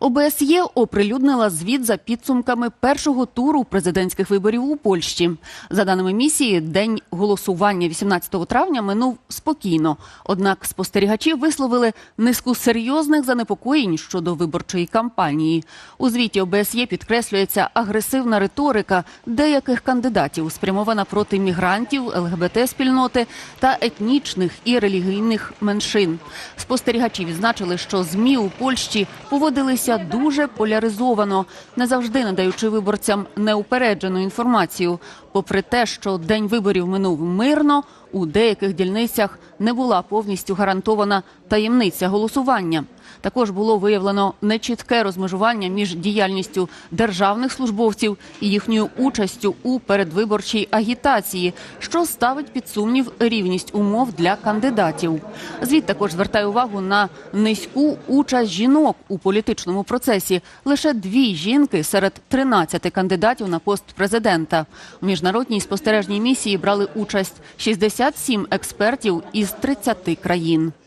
ОБСЄ оприлюднила звіт за підсумками першого туру президентських виборів у Польщі. За даними місії, день голосування 18 травня минув спокійно. Однак спостерігачі висловили низку серйозних занепокоєнь щодо виборчої кампанії. У звіті ОБСЄ підкреслюється агресивна риторика деяких кандидатів, спрямована проти мігрантів, ЛГБТ-спільноти та етнічних і релігійних меншин. Спостерігачі відзначили, що змі у Польщі поводилися дуже поляризовано, не завжди надаючи виборцям неупереджену інформацію. Попри те, що день виборів минув мирно, у деяких дільницях не була повністю гарантована таємниця голосування. Також було виявлено нечітке розмежування між діяльністю державних службовців і їхньою участю у передвиборчій агітації, що ставить під сумнів рівність умов для кандидатів. Звіт також звертає увагу на низьку участь жінок у політичному процесі. Лише дві жінки серед 13 кандидатів на пост президента. У міжнародній спостережній місії брали участь 67 експертів із 30 країн.